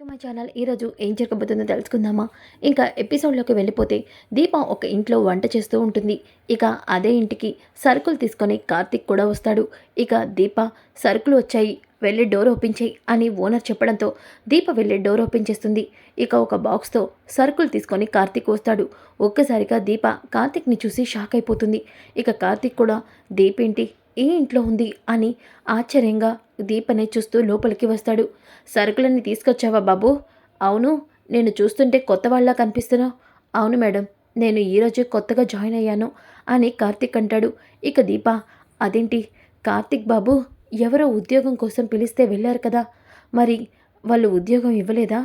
To my channel. ఈరోజు ఏం జరగబోతుందో తెలుసుకుందామా? ఇంకా ఎపిసోడ్లోకి వెళ్ళిపోతే దీప ఒక ఇంట్లో వంట చేస్తూ ఉంటుంది. ఇక అదే ఇంటికి సరుకులు తీసుకొని కార్తిక్ కూడా వస్తాడు. ఇక దీప సరుకులు వచ్చాయి వెళ్ళి డోర్ ఓపెన్ చేయి అని ఓనర్ చెప్పడంతో దీప వెళ్ళి డోర్ ఓపెన్ చేస్తుంది. ఇక ఒక బాక్స్తో సరుకులు తీసుకొని కార్తిక్ వస్తాడు. ఒక్కసారిగా దీప కార్తిక్ని చూసి షాక్ అయిపోతుంది. ఇక కార్తిక్ కూడా దీపేంటి? ఈ ఇంట్లో ఉంది అని ఆశ్చర్యంగా దీపనే చూస్తూ లోపలికి వస్తాడు. సరుకులన్నీ తీసుకొచ్చావా బాబు? అవును నేను చూస్తుంటే కొత్త వాళ్ళ కనిపిస్తున్నావు. అవును మేడం నేను ఈరోజు కొత్తగా జాయిన్ అయ్యాను అని కార్తిక్ అంటాడు. ఇక దీప అదేంటి? కార్తిక్ బాబు ఎవరో ఉద్యోగం కోసం పిలిస్తే వెళ్ళారు కదా. మరి వాళ్ళు ఉద్యోగం ఇవ్వలేదా?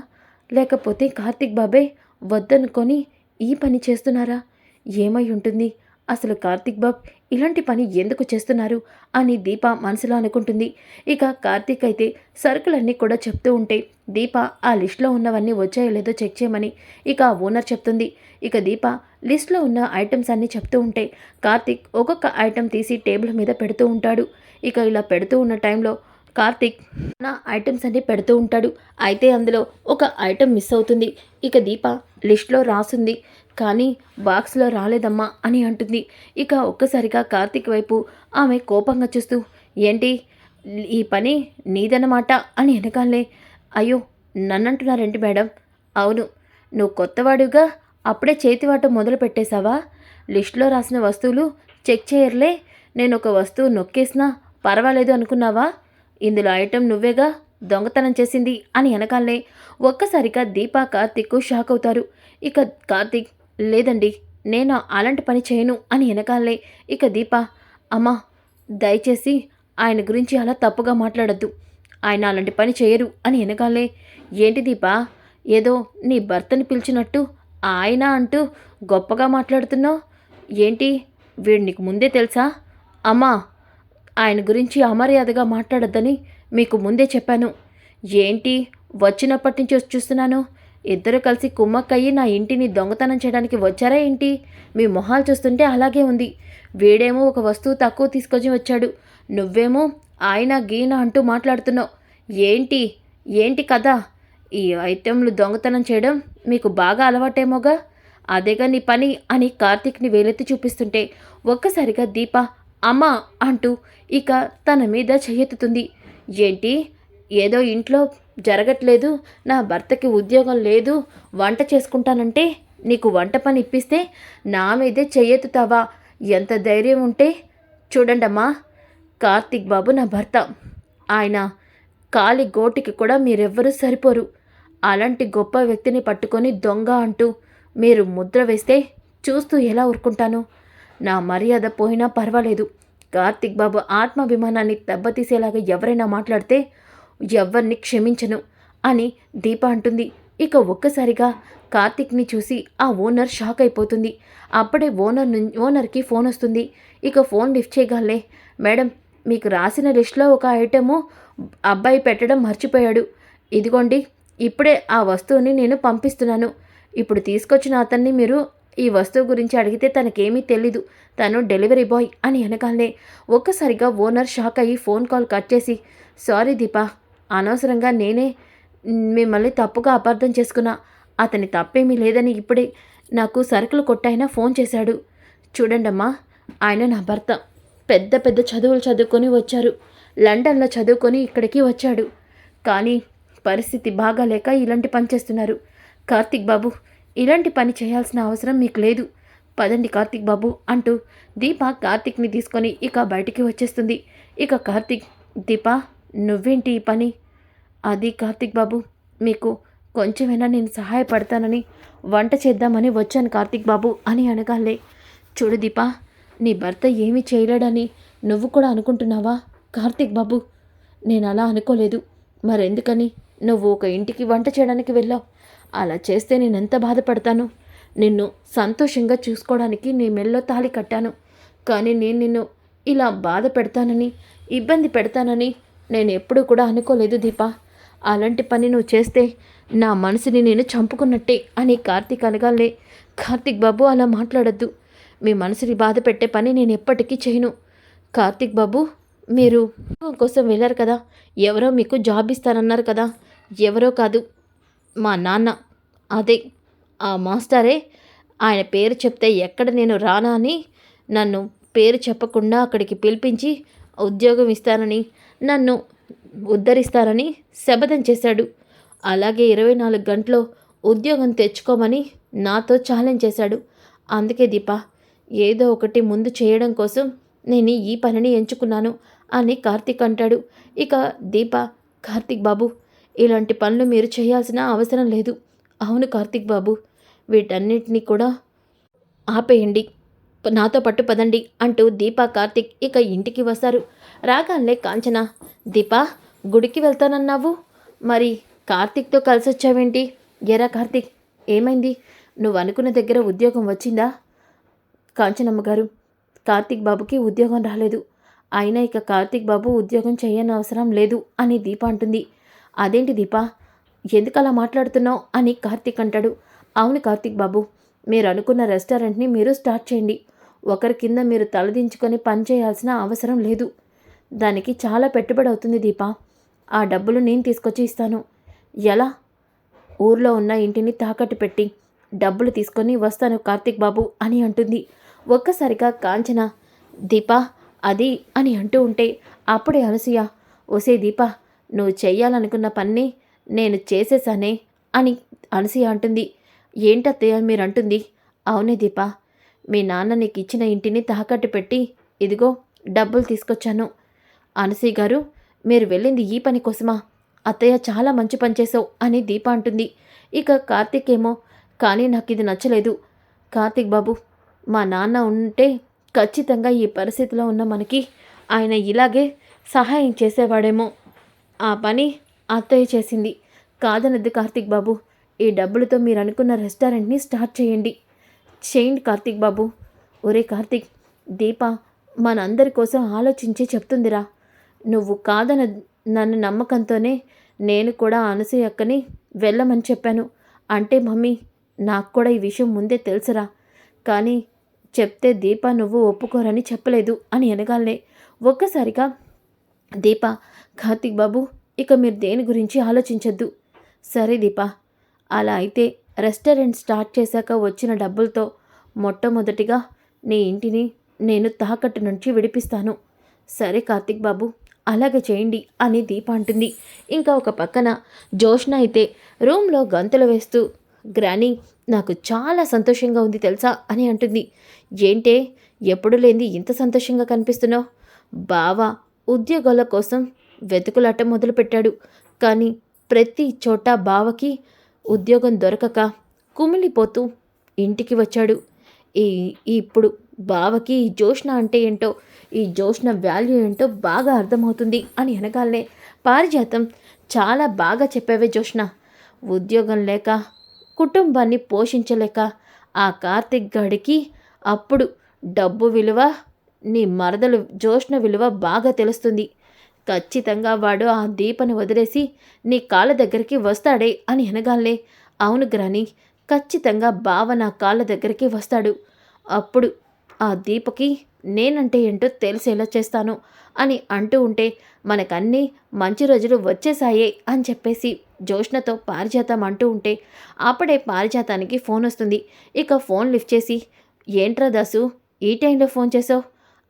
లేకపోతే కార్తిక్ బాబే వద్దనుకొని ఈ పని చేస్తున్నారా? ఏమై ఉంటుంది? అసలు కార్తిక్ బాబ్ ఇలాంటి పని ఎందుకు చేస్తున్నారు అని దీప మనసులో అనుకుంటుంది. ఇక కార్తిక్ అయితే సరుకులన్నీ కూడా చెప్తూ ఉంటే దీప ఆ లిస్ట్లో ఉన్నవన్నీ వచ్చాయో లేదో చెక్ చేయమని ఇక ఆ ఓనర్ చెప్తుంది. ఇక దీప లిస్ట్లో ఉన్న ఐటమ్స్ అన్నీ చెప్తూ ఉంటే కార్తిక్ ఒక్కొక్క ఐటెం తీసి టేబుల్ మీద పెడుతూ ఉంటాడు. ఇక ఇలా పెడుతూ ఉన్న టైంలో కార్తిక్ నా ఐటమ్స్ అన్ని పెడుతూ ఉంటాడు. అయితే అందులో ఒక ఐటెం మిస్ అవుతుంది. ఇక దీప లిస్ట్లో రాసుంది. కానీ బాక్స్లో రాలేదమ్మా అని అంటుంది. ఇక ఒక్కసారిగా కార్తిక్ వైపు ఆమె కోపంగా చూస్తూ ఏంటి? ఈ పని నీదన్నమాట? అని వెనకాలే అయ్యో నన్నంటున్నారేంటి మేడం. అవును. నువ్వు కొత్తవాడుగా అప్పుడే చేతివాట మొదలు పెట్టేశావా? లిస్ట్లో రాసిన వస్తువులు చెక్ చేయర్లే. నేను ఒక వస్తువు నొక్కేసినా పర్వాలేదు అనుకున్నావా? ఇందులో ఐటెం నువ్వేగా దొంగతనం చేసింది అని వెనకాలనే ఒక్కసారిగా దీపా కార్తిక్ షాక్ అవుతారు. ఇక కార్తిక్ లేదండి నేను అలాంటి పని చేయను అని వెనకాలే ఇక దీప అమ్మా దయచేసి ఆయన గురించి అలా తప్పుగా మాట్లాడద్దు. ఆయన అలాంటి పని చేయరు అని వెనకాలే ఏంటి దీపా ఏదో నీ భర్తని పిలిచినట్టు ఆయన అంటూ గొప్పగా మాట్లాడుతున్నావు? ఏంటి వీడు నీకు ముందే తెలుసా? అమ్మా ఆయన గురించి అమర్యాదగా మాట్లాడొద్దని మీకు ముందే చెప్పాను. ఏంటి వచ్చినప్పటి నుంచి వచ్చి చూస్తున్నాను? ఇద్దరు కలిసి కుమ్మక్కయ్యి నా ఇంటిని దొంగతనం చేయడానికి వచ్చారా ఏంటి? మీ మొహాలు చూస్తుంటే అలాగే ఉంది. వీడేమో ఒక వస్తువు తక్కువ తీసుకొచ్చి వచ్చాడు. నువ్వేమో ఆయన గీన అంటూ మాట్లాడుతున్నావు. ఏంటి? ఏంటి కదా ఈ ఐటెంలు దొంగతనం చేయడం మీకు బాగా అలవాటేమోగా? అదేగా నీ పని అని కార్తీక్ని వేలెత్తి చూపిస్తుంటే ఒక్కసారిగా దీప అమ్మా అంటూ ఇక తన మీద చెయ్యెత్తుతుంది. ఏంటి? ఏదో ఇంట్లో జరగట్లేదు నా భర్తకి ఉద్యోగం లేదు వంట చేసుకుంటానంటే నీకు వంట పని ఇప్పిస్తే నా మీదే చెయ్యెత్తుతావా? ఎంత ధైర్యం ఉంటే చూడండమ్మా కార్తిక్ బాబు నా భర్త. ఆయన కాలి గోటికి కూడా మీరెవ్వరూ సరిపోరు. అలాంటి గొప్ప వ్యక్తిని పట్టుకొని దొంగ అంటూ మీరు ముద్ర వేస్తే చూస్తూ ఎలా ఊరుకుంటాను? నా మర్యాద పోయినా పర్వాలేదు. కార్తిక్ బాబు ఆత్మాభిమానాన్ని దెబ్బతీసేలాగా ఎవరైనా మాట్లాడితే ఎవ్వర్ని క్షమించను అని దీప అంటుంది. ఇక ఒక్కసారిగా కార్తిక్ని చూసి ఆ ఓనర్ షాక్ అయిపోతుంది. అప్పుడే ఓనర్ను ఓనర్కి ఫోన్ వస్తుంది. ఇక ఫోన్ లిఫ్ట్ చేయగలే మేడం మీకు రాసిన లిస్ట్లో ఒక ఐటెము అబ్బాయి పెట్టడం మర్చిపోయాడు. ఇదిగోండి ఇప్పుడే ఆ వస్తువుని నేను పంపిస్తున్నాను. ఇప్పుడు తీసుకొచ్చిన అతన్ని మీరు ఈ వస్తువు గురించి అడిగితే తనకేమీ తెలీదు. తను డెలివరీ బాయ్ అని వెనకాలనే ఒక్కసారిగా ఓనర్ షాక్ అయ్యి ఫోన్ కాల్ కట్ చేసి సారీ దీపా అనవసరంగా నేనే మిమ్మల్ని తప్పుగా అపార్థం చేసుకున్నా. అతని తప్పేమీ లేదని ఇప్పుడే నాకు సరుకులు కొట్టాయన ఫోన్ చేశాడు. చూడండమ్మా ఆయన నా భర్త. పెద్ద పెద్ద చదువులు చదువుకొని వచ్చారు. లండన్లో చదువుకొని ఇక్కడికి వచ్చాడు. కానీ పరిస్థితి బాగాలేక ఇలాంటి పని చేస్తున్నారు. కార్తిక్ బాబు ఇలాంటి పని చేయాల్సిన అవసరం మీకు లేదు. పదండి కార్తిక్ బాబు అంటూ దీప కార్తిక్ని తీసుకొని ఇక బయటికి వచ్చేస్తుంది. ఇక కార్తిక్ దీప నువ్వేంటి ఈ పని? అది కార్తిక్ బాబు మీకు కొంచెమైనా నేను సహాయపడతానని వంట చేద్దామని వచ్చాను కార్తిక్ బాబు అని అనగాలే. చూడు దీప నీ భర్త ఏమీ చేయలేడని నువ్వు కూడా అనుకుంటున్నావా? కార్తిక్ బాబు నేను అలా అనుకోలేదు. మరెందుకని? నువ్వు ఒక ఇంటికి వంట చేయడానికి వెళ్ళావు. అలా చేస్తే నేను ఎంత బాధపడతాను? నిన్ను సంతోషంగా చూసుకోవడానికి నీ మెల్లో తాళి కట్టాను. కానీ నేను నిన్ను ఇలా బాధ పెడతానని ఇబ్బంది పెడతానని నేను ఎప్పుడూ కూడా అనుకోలేదు దీపా. అలాంటి పని నువ్వు చేస్తే నా మనసుని నేను చంపుకున్నట్టే అని కార్తీక్ అనగాలే. కార్తీక్ బాబు అలా మాట్లాడద్దు. మీ మనసుని బాధ పెట్టే పని నేను ఎప్పటికీ చేయను. కార్తీక్ బాబు మీరు కోసం వెళ్ళారు కదా. ఎవరో మీకు జాబ్ ఇస్తారన్నారు కదా. ఎవరో కాదు మా నాన్న. అదే ఆ మాస్టరే. ఆయన పేరు చెప్తే ఎక్కడ నేను రానా అని నన్ను పేరు చెప్పకుండా అక్కడికి పిలిపించి ఉద్యోగం ఇస్తానని నన్ను ఉద్ధరిస్తారని శపథం చేశాడు. అలాగే ఇరవై నాలుగు గంటలు ఉద్యోగం తెచ్చుకోమని నాతో ఛాలెంజ్ చేశాడు. అందుకే దీప ఏదో ఒకటి ముందు చేయడం కోసం నేను ఈ పనిని ఎంచుకున్నాను అని కార్తీక్ అంటాడు. ఇక దీప కార్తీక్ బాబు ఇలాంటి పనులు మీరు చేయాల్సిన అవసరం లేదు. అవును కార్తీక్ బాబు వీటన్నిటినీ కూడా ఆపేయండి. నాతో పట్టు పదండి అంటూ దీపా కార్తిక్ ఇక ఇంటికి వస్తారు. రాగానే కాంచన దీప గుడికి వెళ్తానన్నావు? మరి కార్తిక్తో కలిసి వచ్చావేంటి ఎరా కార్తిక్ ఏమైంది? నువ్వు అనుకున్న దగ్గర ఉద్యోగం వచ్చిందా? కాంచనమ్మ గారు కార్తిక్ బాబుకి ఉద్యోగం రాలేదు. అయినా ఇక కార్తిక్ బాబు ఉద్యోగం చేయని అవసరం లేదు అని దీప అంటుంది. అదేంటి దీప? ఎందుకు అలా మాట్లాడుతున్నావు? అని కార్తిక్ అంటాడు. అవును కార్తిక్ బాబు మీరు అనుకున్న రెస్టారెంట్ని మీరు స్టార్ట్ చేయండి. ఒకరి కింద మీరు తలదించుకొని పని చేయాల్సిన అవసరం లేదు. దానికి చాలా పెట్టుబడి అవుతుంది దీప. ఆ డబ్బులు నేను తీసుకొచ్చి ఇస్తాను. ఎలా? ఊర్లో ఉన్న ఇంటిని తాకట్టు పెట్టి డబ్బులు తీసుకొని వస్తాను కార్తిక్ బాబు అని అంటుంది. ఒక్కసారిగా కాంచన దీపా అది అని అంటూ ఉంటే అప్పుడే అనసూయ ఒసే దీపా నువ్వు చెయ్యాలనుకున్న పని నేను చేసేసానే అని అనసూయ అంటుంది. ఏంటత్తయ్య మీరు అంటుంది అవునే దీపా మీ నాన్న నీకు ఇచ్చిన ఇంటిని తాకట్టు పెట్టి ఇదిగో డబ్బులు తీసుకొచ్చాను. అనసీ గారు మీరు వెళ్ళింది ఈ పని కోసమా? అత్తయ్య చాలా మంచి పని చేసావు అని దీప అంటుంది. ఇక కార్తీక్ ఏమో కానీ నాకు ఇది నచ్చలేదు. కార్తీక్ బాబు మా నాన్న ఉంటే ఖచ్చితంగా ఈ పరిస్థితిలో ఉన్న మనకి ఆయన ఇలాగే సహాయం చేసేవాడేమో. ఆ పని అత్తయ్య చేసింది. కాదనద్దు కార్తీక్ బాబు ఈ డబ్బులతో మీరు అనుకున్న రెస్టారెంట్ని స్టార్ట్ చేయండి. చేయండి కార్తీక్ బాబు. ఒరే కార్తీక్ దీప మనందరి కోసం ఆలోచించి చెప్తుందిరా. నువ్వు కాదన నన్ను నమ్మకంతోనే నేను కూడా అనసూయ అక్కని వెళ్ళమని చెప్పాను. అంటే మమ్మీ నాకు కూడా ఈ విషయం ముందే తెలుసురా. కానీ చెప్తే దీప నువ్వు ఒప్పుకోరని చెప్పలేదు అని అనగాలే. ఒక్కసారిగా దీప కార్తీక్ బాబు ఇక మీరు దేని గురించి ఆలోచించద్దు. సరే దీప అలా అయితే రెస్టారెంట్ స్టార్ట్ చేశాక వచ్చిన డబ్బులతో మొట్టమొదటిగా నీ ఇంటిని నేను తాకట్టు నుంచి విడిపిస్తాను. సరే కార్తిక్ బాబు అలాగే చేయండి అని దీప అంటుంది. ఇంకా ఒక పక్కన జోష్న అయితే రూమ్లో గంతులు వేస్తూ గ్రానీ నాకు చాలా సంతోషంగా ఉంది తెలుసా? అని అంటుంది. ఏంటే ఎప్పుడు లేని ఇంత సంతోషంగా కనిపిస్తున్నావు? బావ ఉద్యోగాల కోసం వెతుకులాట మొదలుపెట్టాడు. కానీ ప్రతి చోట బావకి ఉద్యోగం దొరకక కుమిలిపోతూ ఇంటికి వచ్చాడు. ఈ ఇప్పుడు బావకి ఈ జోష్ణ అంటే ఏంటో ఈ జోష్ణ వాల్యూ ఏంటో బాగా అర్థమవుతుంది అని అనగానే పారిజాతం చాలా బాగా చెప్పావే జోష్ణ ఉద్యోగం లేక కుటుంబాన్ని పోషించలేక ఆ కార్తిక్ గడికి అప్పుడు డబ్బు విలువ నీ మరదలు జోష్ణ విలువ బాగా తెలుస్తుంది. ఖచ్చితంగా వాడు ఆ దీపని వదిలేసి నీ కాళ్ళ దగ్గరికి వస్తాడే అని అనగాలే అవును గ్రాని ఖచ్చితంగా బావ నా కాళ్ళ దగ్గరికి వస్తాడు. అప్పుడు ఆ దీపకి నేనంటే ఏంటో తెలిసేలా చేస్తాను అని అంటూ ఉంటే మనకన్నీ మంచి రోజులు వచ్చేసాయే అని చెప్పేసి జోష్ణతో పారిజాతం అంటూ ఉంటే అప్పుడే పారిజాతానికి ఫోన్ వస్తుంది. ఇక ఫోన్ లిఫ్ట్ చేసి ఏంట్రా దాసు ఈ టైంలో ఫోన్ చేసావు?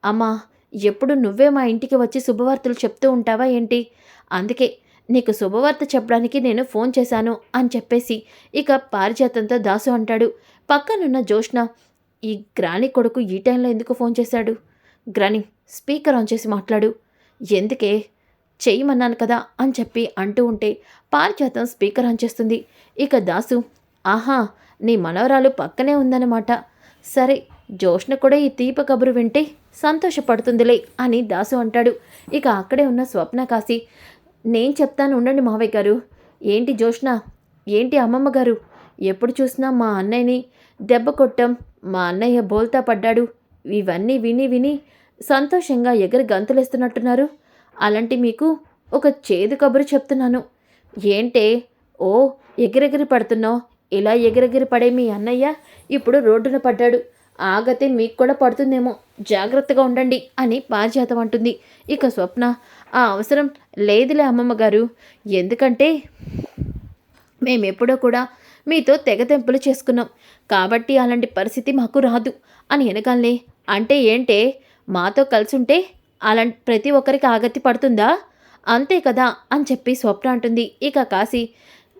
అమ్మా ఎప్పుడు నువ్వే మా ఇంటికి వచ్చి శుభవార్తలు చెప్తూ ఉంటావా ఏంటి? అందుకే నీకు శుభవార్త చెప్పడానికి నేను ఫోన్ చేశాను అని చెప్పేసి ఇక పారిజాతంతో దాసు అంటాడు. పక్కనున్న జోష్న ఈ గ్రాని కొడుకు ఈ టైంలో ఎందుకు ఫోన్ చేశాడు? గ్రాని స్పీకర్ ఆన్ చేసి మాట్లాడు. ఎందుకే? చేయమన్నాను కదా అని చెప్పి అంటూ ఉంటే పారిజాతం స్పీకర్ ఆన్ చేస్తుంది. ఇక దాసు ఆహా నీ మనవరాలు పక్కనే ఉందన్నమాట. సరే జోష్న కూడా ఈ తీప కబురు వింటే సంతోషపడుతుందిలే అని దాసు అంటాడు. ఇక అక్కడే ఉన్న స్వప్న కాసి నేను చెప్తాను ఉండండి మావయ్య గారు. ఏంటి జోష్ణ ఏంటి అమ్మమ్మ గారు? ఎప్పుడు చూసినా మా అన్నయ్యని దెబ్బ కొట్టం మా అన్నయ్య బోల్తా పడ్డాడు. ఇవన్నీ విని విని సంతోషంగా ఎగరి గంతులేస్తున్నట్టున్నారు. అలాంటి మీకు ఒక చేదు కబురు చెప్తున్నాను. ఏంటే ఓ ఎగిరెగిరి పడుతున్నావు. ఇలా ఎగిరెగిరి పడే మీ అన్నయ్య ఇప్పుడు రోడ్డున పడ్డాడు. ఆగతే మీకు కూడా పడుతుందేమో. జాగ్రత్తగా ఉండండి అని పారిజాతం అంటుంది. ఇక స్వప్న ఆ అవసరం లేదులే అమ్మమ్మ గారు. ఎందుకంటే మేమెప్పుడో కూడా మీతో తెగతెంపులు చేసుకున్నాం. కాబట్టి అలాంటి పరిస్థితి మాకు రాదు అని వెనకాలనే అంటే ఏంటే? మాతో కలిసుంటే అలాంటి ప్రతి ఒక్కరికి ఆగతి పడుతుందా? అంతే కదా అని చెప్పి స్వప్న అంటుంది. ఇక కాశీ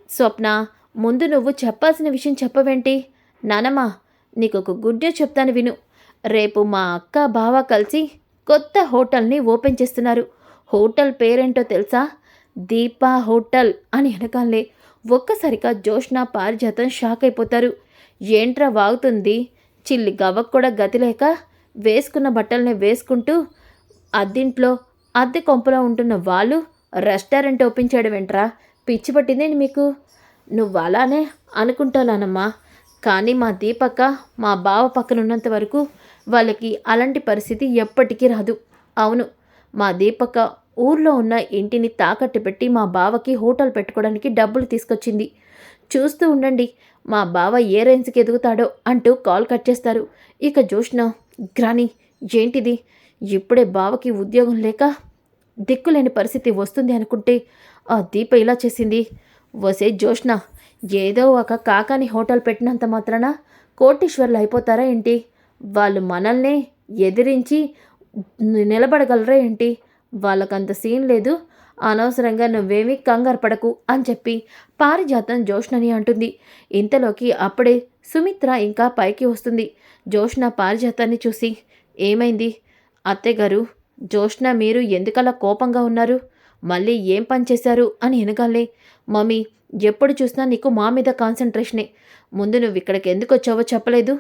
స్వప్న ముందు నువ్వు చెప్పాల్సిన విషయం చెప్పవేంటి? నానమ్మ నీకు ఒక గుడ్ న్యూస్ చెప్తాను విను. రేపు మా అక్క బావ కలిసి కొత్త హోటల్ని ఓపెన్ చేస్తున్నారు. హోటల్ పేరేంటో తెలుసా? దీపా హోటల్ అని వెనకాలే ఒక్కసారిగా జోష్న పారిజాతం షాక్ అయిపోతారు. ఏంట్రా వాగుతుంది? చిల్లి గవ్వకు కూడా గతి లేక వేసుకున్న బట్టల్ని వేసుకుంటూ అద్దింట్లో అద్దె కొంపలో ఉంటున్న వాళ్ళు రెస్టారెంట్ ఓపెన్ చేయడం ఏంట్రా? పిచ్చి పట్టిందేంటి మీకు? నువ్వు అలానే అనుకుంటానమ్మా. కానీ మా దీపక్క మా బావ పక్కన ఉన్నంత వరకు వాళ్ళకి అలాంటి పరిస్థితి ఎప్పటికీ రాదు. అవును మా దీపక్క ఊర్లో ఉన్న ఇంటిని తాకట్టు పెట్టి మా బావకి హోటల్ పెట్టుకోవడానికి డబ్బులు తీసుకొచ్చింది. చూస్తూ ఉండండి మా బావ ఏ రేంజ్కి ఎదుగుతాడో అంటూ కాల్ కట్ చేస్తారు. ఇక జోష్న గ్రాని ఏంటిది? ఇప్పుడే బావకి ఉద్యోగం లేక దిక్కులేని పరిస్థితి వస్తుంది అనుకుంటే ఆ దీప ఇలా చేసింది. వసే జోష్న ఏదో ఒక కాకాని హోటల్ పెట్టినంత మాత్రాన కోటీశ్వర్లు అయిపోతారా ఏంటి? వాళ్ళు మనల్నే ఎదిరించి నిలబడగలరా ఏంటి? వాళ్ళకంత సీన్ లేదు. అనవసరంగా నువ్వేమీ కంగారు పడకు అని చెప్పి పారిజాతం జోష్నని అంటుంది. ఇంతలోకి అప్పుడే సుమిత్ర ఇంకా పైకి వస్తుంది. జోష్న పారిజాతాన్ని చూసి ఏమైంది? అత్తయ్యగారు జోష్న మీరు ఎందుకలా కోపంగా ఉన్నారు? మళ్ళీ ఏం పని చేశారు అని వెనకాలే మమ్మీ ఎప్పుడు చూసినా నీకు మా మీద కాన్సన్ట్రేషనే. ముందు నువ్వు ఇక్కడికి ఎందుకు వచ్చావో చెప్పలేదు.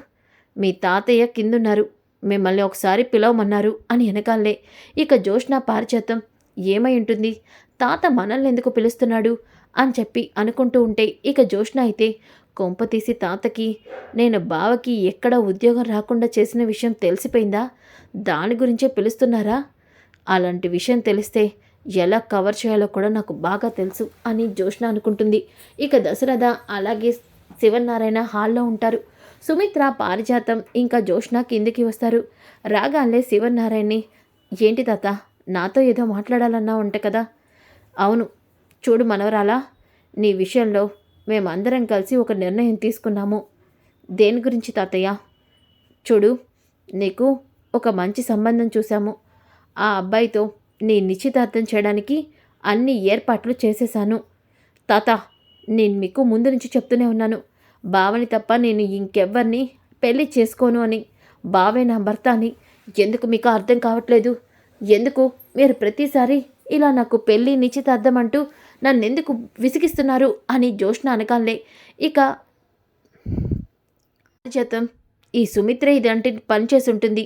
మీ తాతయ్య కిందున్నారు. మిమ్మల్ని ఒకసారి పిలవమన్నారు అని వెనకాలే ఇక జోష్న పారిచేతం ఏమై ఉంటుంది? తాత మనల్ని ఎందుకు పిలుస్తున్నాడు? అని చెప్పి అనుకుంటూ ఉంటే ఇక జోష్న అయితే కొంప తీసి తాతకి నేను బావకి ఎక్కడ ఉద్యోగం రాకుండా చేసిన విషయం తెలిసిపోయిందా? దాని గురించే పిలుస్తున్నారా? అలాంటి విషయం తెలిస్తే ఎలా కవర్ చేయాలో కూడా నాకు బాగా తెలుసు అని జోష్న అనుకుంటుంది. ఇక దశరథ అలాగే శివనారాయణ హాల్లో ఉంటారు. సుమిత్ర పారిజాతం ఇంకా జోష్న కిందికి వస్తారు. రాగాలే శివనారాయణని ఏంటి తాత నాతో ఏదో మాట్లాడాలన్నా ఉంట కదా? అవును చూడు మనవరాలా నీ విషయంలో మేమందరం కలిసి ఒక నిర్ణయం తీసుకున్నాము. దేని గురించి తాతయ్య? చూడు నీకు ఒక మంచి సంబంధం చూసాము ఆ అబ్బాయితో నీ నిశ్చితార్థం చేయడానికి అన్ని ఏర్పాట్లు చేసేశాను. తాత నేను మీకు ముందు నుంచి చెప్తూనే ఉన్నాను. బావని తప్ప నేను ఇంకెవ్వరిని పెళ్ళి చేసుకోను అని. బావే నా భర్త అని. ఎందుకు మీకు అర్థం కావట్లేదు? ఎందుకు మీరు ప్రతిసారి ఇలా నాకు పెళ్ళి నిశ్చితార్థం అంటూ నన్నెందుకు విసిగిస్తున్నారు అని జోష్ణ అనగానే ఇక చేతం ఈ సుమిత్ర ఇదంటే పనిచేసి ఉంటుంది.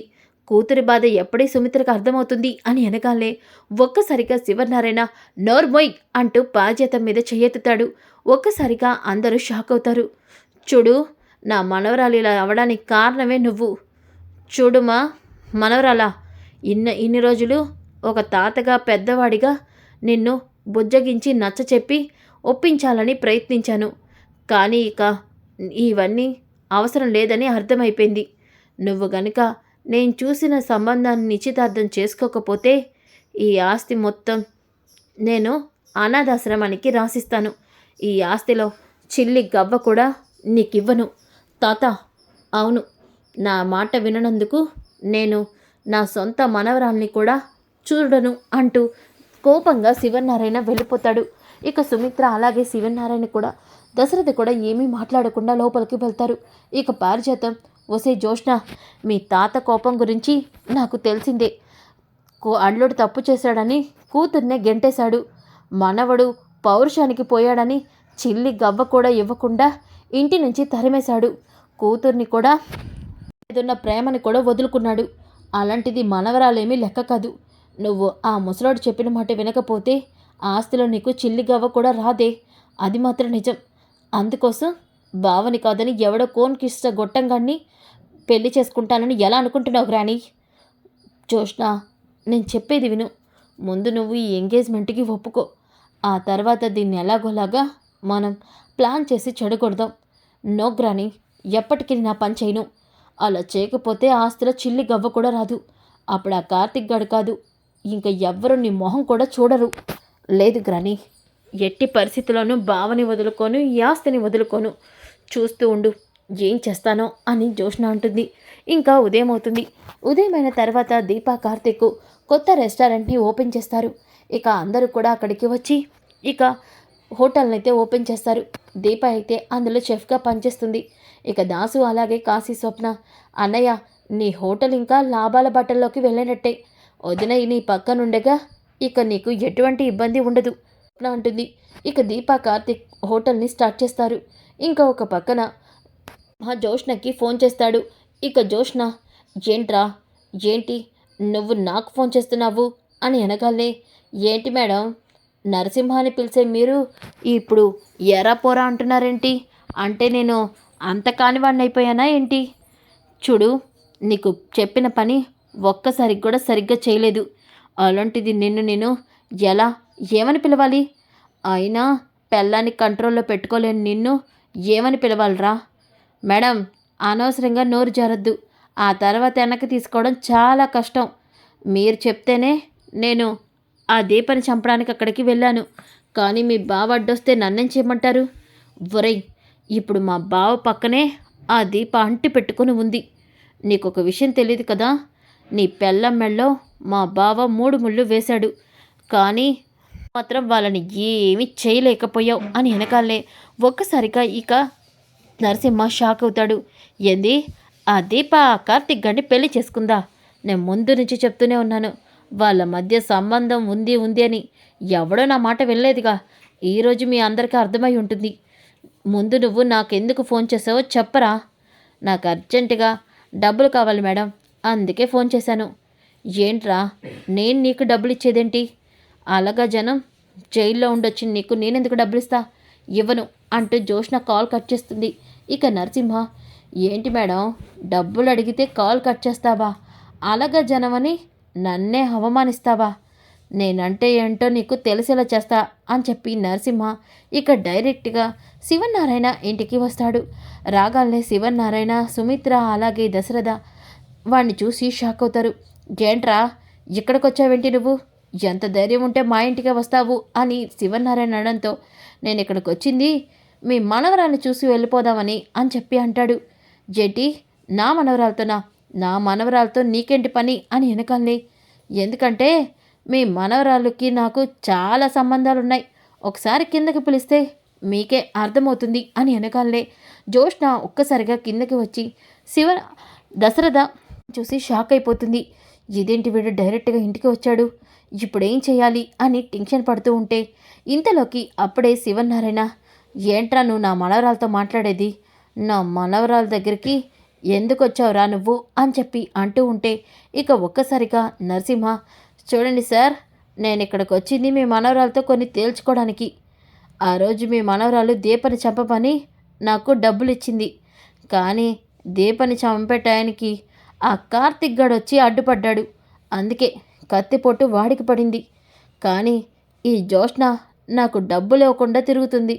కూతురి బాధ ఎప్పుడే సుమిత్రకు అర్థమవుతుంది అని వెనకాలే ఒక్కసారిగా శివనారాయణ నోర్మొయ్ అంటూ బాధ్యత మీద చెయ్యెత్తుతాడు ఒక్కసారిగా అందరూ షాక్ అవుతారు. చూడు నా మనవరాలు ఇలా అవడానికి కారణమే నువ్వు. చూడుమా మనవరాలా ఇన్న ఇన్ని రోజులు ఒక తాతగా పెద్దవాడిగా నిన్ను బుజ్జగించి నచ్చ చెప్పి ఒప్పించాలని ప్రయత్నించాను. కానీ ఇక ఇవన్నీ అవసరం లేదని అర్థమైపోయింది. నువ్వు గనుక నేను చూసిన సంబంధాన్ని నిశ్చితార్థం చేసుకోకపోతే ఈ ఆస్తి మొత్తం నేను అనాథాశ్రమానికి రాసిస్తాను. ఈ ఆస్తిలో చిల్లి గవ్వ కూడా నీకివ్వను. తాత అవును. నా మాట విననందుకు నేను నా సొంత మనవరాల్ని కూడా చూడను అంటూ కోపంగా శివనారాయణ వెళ్ళిపోతాడు. ఇక సుమిత్ర అలాగే శివనారాయణ కూడా దశరథ కూడా ఏమీ మాట్లాడకుండా లోపలికి వెళ్తారు. ఇక పారిజాతం ఒసే జోష్ణ మీ తాత కోపం గురించి నాకు తెలిసిందే. కో అల్లుడు తప్పు చేశాడని కూతుర్నే గెంటేశాడు. మనవడు పౌరుషానికి పోయాడని చిల్లి గవ్వ కూడా ఇవ్వకుండా ఇంటి నుంచి తరిమేశాడు. కూతుర్ని కూడా ఏదున్న ప్రేమని కూడా వదులుకున్నాడు. అలాంటిది మనవరాలేమీ లెక్క కాదు. నువ్వు ఆ ముసలాడు చెప్పిన మాట వినకపోతే ఆస్తిలో నీకు చిల్లి గవ్వ కూడా రాదే. అది మాత్రం నిజం. అందుకోసం బావని కాదని ఎవడో కోన్కిష్ట గొట్టంగాన్ని పెళ్ళి చేసుకుంటానని ఎలా అనుకుంటున్నావు గ్రాని జోష్ణ నేను చెప్పేది విను. ముందు నువ్వు ఈ ఎంగేజ్మెంట్కి ఒప్పుకో. ఆ తర్వాత దీన్ని ఎలాగోలాగా మనం ప్లాన్ చేసి చెడగొడదాం. నో గ్రాని ఎప్పటికీ నా పని చేయను. అలా చేయకపోతే ఆస్తిలో చిల్లి గవ్వ కూడా రాదు. అప్పుడు ఆ కార్తిక్ గడు కాదు. ఇంకా ఎవ్వరు నీ మొహం కూడా చూడరు. లేదు గ్రాని ఎట్టి పరిస్థితుల్లోనూ భావని వదులుకోను ఈ ఆస్తిని వదులుకోను. చూస్తూ ఉండు. ఏం చేస్తానో అని జోష్న అంటుంది. ఇంకా ఉదయం అవుతుంది. ఉదయమైన తర్వాత దీపా కార్తిక్ కొత్త రెస్టారెంట్ని ఓపెన్ చేస్తారు. ఇక అందరూ కూడా అక్కడికి వచ్చి ఇక హోటల్ని అయితే ఓపెన్ చేస్తారు. దీప అయితే అందులో చెఫ్గా పనిచేస్తుంది. ఇక దాసు అలాగే కాశీ స్వప్న అన్నయ్య నీ హోటల్ ఇంకా లాభాల బట్టల్లోకి వెళ్ళినట్టే. వదిన నీ పక్కనుండగా ఇక నీకు ఎటువంటి ఇబ్బంది ఉండదు అంటుంది. ఇక దీపా కార్తిక్ హోటల్ని స్టార్ట్ చేస్తారు. ఇంకా ఒక పక్కన మా జోష్నకి ఫోన్ చేస్తాడు. ఇక జోష్న ఏంట్రా? ఏంటి? నువ్వు నాకు ఫోన్ చేస్తున్నావు? అని అనగానే ఏంటి మేడం? నరసింహాన్ని పిలిచే మీరు ఇప్పుడు ఎరా పోరా అంటున్నారేంటి? అంటే నేను అంత కానివాడిని అయిపోయానా ఏంటి? చూడు నీకు చెప్పిన పని ఒక్కసారి కూడా సరిగ్గా చేయలేదు. అలాంటిది నిన్ను నేను ఎలా ఏమని పిలవాలి? అయినా పెళ్ళాన్ని కంట్రోల్లో పెట్టుకోలేని నిన్ను ఏమని పిలవాలిరా? మేడం అనవసరంగా నోరు జారద్దు. ఆ తర్వాత వెనక్కి తీసుకోవడం చాలా కష్టం. మీరు చెప్తేనే నేను ఆ దీపని చంపడానికి అక్కడికి వెళ్ళాను. కానీ మీ బావ అడ్డొస్తే నన్నేం చేయమంటారు? ఒరేయ్ ఇప్పుడు మా బావ పక్కనే ఆ దీప అంటి పెట్టుకొని ఉంది. నీకు ఒక విషయం తెలియదు కదా? నీ పెళ్ళం మెళ్ళో మా బావ మూడు ముళ్ళు వేశాడు. కానీ మాత్రం వాళ్ళని ఏమీ చేయలేకపోయావు అని వెనకాలే. ఒక్కసారిగా ఇక నరసింహ షాక్ అవుతాడు. ఏంది? ఆ దీప ఆ కార్తిక్ గండి పెళ్ళి చేసుకుందా? నేను ముందు నుంచి చెప్తూనే ఉన్నాను. వాళ్ళ మధ్య సంబంధం ఉంది ఉంది అని. ఎవడో నా మాట వెళ్ళలేదుగా ఈరోజు మీ అందరికీ అర్థమై ఉంటుంది. ముందు నువ్వు నాకెందుకు ఫోన్ చేసావో చెప్పరా? నాకు అర్జెంటుగా డబ్బులు కావాలి మేడం. అందుకే ఫోన్ చేశాను. ఏంట్రా? నేను నీకు డబ్బులు ఇచ్చేదేంటి? అలాగా జనం జైల్లో ఉండొచ్చి. నీకు నేనెందుకు డబ్బులు ఇస్తా ఇవ్వను అంటూ జోష్న కాల్ కట్ చేస్తుంది. ఇక నరసింహ ఏంటి మేడం డబ్బులు అడిగితే కాల్ కట్ చేస్తావా? అలగ జనమని నన్నే అవమానిస్తావా? నేనంటే ఏంటో నీకు తెలిసేలా చేస్తా అని చెప్పి నరసింహ ఇక డైరెక్ట్గా శివనారాయణ ఇంటికి వస్తాడు. రాగాలనే శివనారాయణ సుమిత్ర అలాగే దశరథ వాణ్ణి చూసి షాక్ అవుతారు. ఏంట్రా ఇక్కడికొచ్చావేంటి నువ్వు? ఎంత ధైర్యం ఉంటే మా ఇంటికే వస్తావు అని శివనారాయణ అనడంతో నేను ఇక్కడికి వచ్చింది మీ మనవరాన్ని చూసి వెళ్ళిపోదామని అని చెప్పి అంటాడు. జెట్టి నా మనవరాలతోనా నా మనవరాలతో నీకేంటి పని అని వెనకాలని. ఎందుకంటే మీ మనవరాలకి నాకు చాలా సంబంధాలు ఉన్నాయి ఒకసారి కిందకి పిలిస్తే మీకే అర్థమవుతుంది అని వెనకాలనే. జోష్ణ ఒక్కసారిగా కిందకి వచ్చి శివ దశరథ చూసి షాక్ అయిపోతుంది. ఇదేంటి వీడు డైరెక్ట్గా ఇంటికి వచ్చాడు? ఇప్పుడేం చేయాలి? అని టెన్షన్ పడుతూ ఉంటే ఇంతలోకి అప్పుడే శివనారాయణ ఏంట్రా నువ్వు నా మనవరాలతో మాట్లాడేది? నా మనవరాల దగ్గరికి ఎందుకు వచ్చావురా నువ్వు? అని చెప్పి అంటూ ఉంటే ఇక ఒక్కసారిగా నరసింహ చూడండి సార్ నేను ఇక్కడికి వచ్చింది మీ మనవరాలతో కొన్ని తేల్చుకోవడానికి. ఆ రోజు మీ మనవరాలు దీపని చంపమని నాకు డబ్బులు ఇచ్చింది కానీ దీపని చంపేటానికి ఆ కార్తిక్ గడు వచ్చి అడ్డుపడ్డాడు. అందుకే కత్తిపోటు వాడికి పడింది. కానీ ఈ జోష్న నాకు డబ్బులు ఇవ్వకుండా తిరుగుతుంది.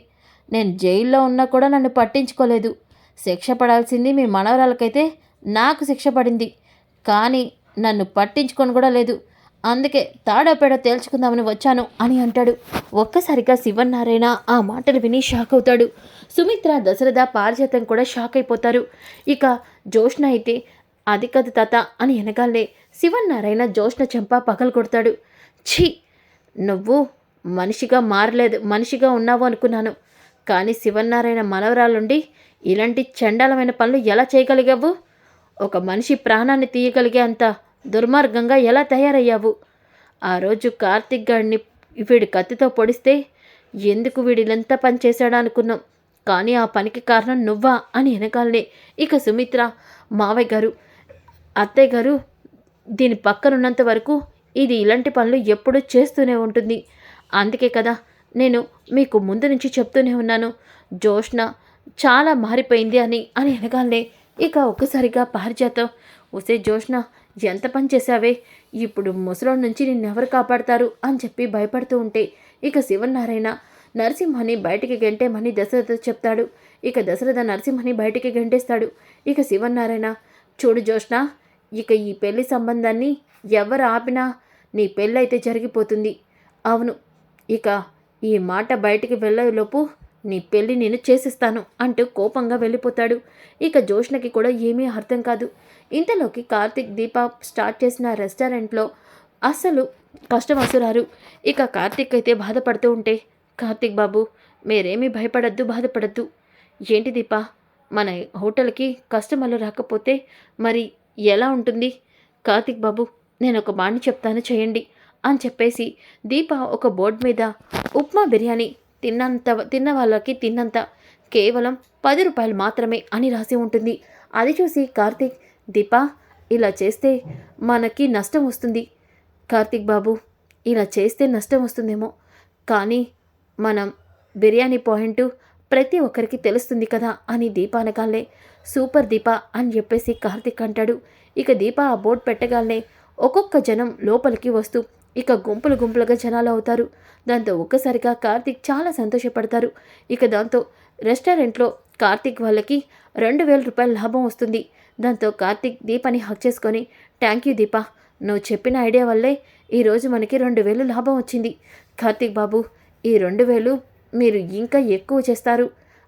నేను జైల్లో ఉన్నా కూడా నన్ను పట్టించుకోలేదు. శిక్ష పడాల్సింది మీ మనవరాలకైతే నాకు శిక్ష పడింది. కానీ నన్ను పట్టించుకొని కూడా లేదు. అందుకే తాడపేడ తేల్చుకుందామని వచ్చాను అని అంటాడు. ఒక్కసారిగా శివన్నారాయణ ఆ మాటలు విని షాక్ అవుతాడు. సుమిత్ర దశరథ పారిజాతం కూడా షాక్ అయిపోతారు. ఇక జోష్ణ అయితే అది కథ తాత అని వెనకాలే శివన్నారాయణ జోష్ణ చెంప పగలు కొడతాడు. ఛీ! నువ్వు మనిషిగా మారలేదు మనిషిగా ఉన్నావు అనుకున్నాను. కానీ శివనారాయణ మనవరాలుండి ఇలాంటి చండాలమైన పనులు ఎలా చేయగలిగావు? ఒక మనిషి ప్రాణాన్ని తీయగలిగే అంత దుర్మార్గంగా ఎలా తయారయ్యావు? ఆ రోజు కార్తిక్ గాడిని వీడి కత్తితో పొడిస్తే ఎందుకు వీడిలంతా పని చేశాడా అనుకున్నాం కానీ ఆ పనికి కారణం నువ్వా అని వెనకాలనే ఇక సుమిత్ర మావయ్య గారు అత్తయ్య గారు దీని పక్కనున్నంత వరకు ఇది ఇలాంటి పనులు ఎప్పుడూ చేస్తూనే ఉంటుంది. అందుకే కదా నేను మీకు ముందు నుంచి చెప్తూనే ఉన్నాను. జోష్న చాలా మారిపోయింది అని అని అనగానే ఇక ఒక్కసారిగా పారిజాతం. ఒసే జోష్న ఎంత పని చేశావే? ఇప్పుడు ముసలో నుంచి నిన్నెవరు కాపాడతారు? అని చెప్పి భయపడుతూ ఉంటే ఇక శివనారాయణ నరసింహని బయటికి గెంటేమని దశరథ చెప్తాడు. ఇక దశరథ నరసింహని బయటికి గెంటేస్తాడు. ఇక శివనారాయణ చూడు జోష్న ఇక ఈ పెళ్ళి సంబంధాన్ని ఎవరు ఆపినా నీ పెళ్ళైతే జరిగిపోతుంది. అవును ఇక ఈ మాట బయటికి వెళ్ళేలోపు నీ పెళ్ళి నేను చేసిస్తాను అంటూ కోపంగా వెళ్ళిపోతాడు. ఇక జోష్ణకి కూడా ఏమీ అర్థం కాదు. ఇంతలోకి కార్తిక్ దీప స్టార్ట్ చేసిన రెస్టారెంట్లో అస్సలు కస్టమర్స్ రారు ఇక కార్తిక్ అయితే బాధపడుతూ ఉంటే కార్తిక్ బాబు మీరేమీ భయపడద్దు బాధపడద్దు. ఏంటి దీప? మన హోటల్కి కస్టమర్లు రాకపోతే మరి ఎలా ఉంటుంది? కార్తిక్ బాబు నేను ఒక బాణి చెప్తాను చేయండి. అని చెప్పేసి దీప ఒక బోర్డు మీద ఉప్మా బిర్యానీ తిన్నంత తిన్న వాళ్ళకి తిన్నంత కేవలం పది రూపాయలు మాత్రమే అని రాసి ఉంటుంది. అది చూసి కార్తీక్ దీప ఇలా చేస్తే మనకి నష్టం వస్తుంది. కార్తీక్ బాబు ఇలా చేస్తే నష్టం వస్తుందేమో. కానీ మనం బిర్యానీ పాయింట్ ప్రతి ఒక్కరికి తెలుస్తుంది కదా అని దీప అనగానే సూపర్ దీప అని చెప్పేసి కార్తీక్ అంటాడు. ఇక దీప ఆ బోర్డు పెట్టగానే ఒక్కొక్క జనం లోపలికి వస్తూ ఇక గుంపులు గుంపులుగా జనాలు అవుతారు. దాంతో ఒక్కసారిగా కార్తీక్ చాలా సంతోషపడతారు. ఇక దాంతో రెస్టారెంట్లో కార్తీక్ వాళ్ళకి రెండు వేల రూపాయల లాభం వస్తుంది. దాంతో కార్తీక్ దీపాని హక్ చేసుకొని థ్యాంక్ యూ దీప. నువ్వు చెప్పిన ఐడియా వల్లే ఈరోజు మనకి రెండు వేలు లాభం వచ్చింది. కార్తీక్ బాబు ఈ రెండు వేలు మీరు ఇంకా ఎక్కువ చేస్తారు.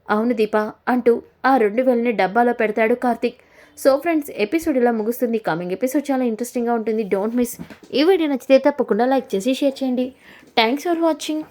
అవును దీప అంటూ ఆ రెండు వేలని డబ్బాలో పెడతాడు కార్తీక్. సో ఫ్రెండ్స్ ఎపిసోడ్ ఇలా ముగుస్తుంది. కమింగ్ ఎపిసోడ్ చాలా ఇంట్రెస్టింగ్గా ఉంటుంది. డోంట్ మిస్ ఈ వీడియో నచ్చితే తప్పకుండా లైక్ చేసి షేర్ చేయండి. Thanks for watching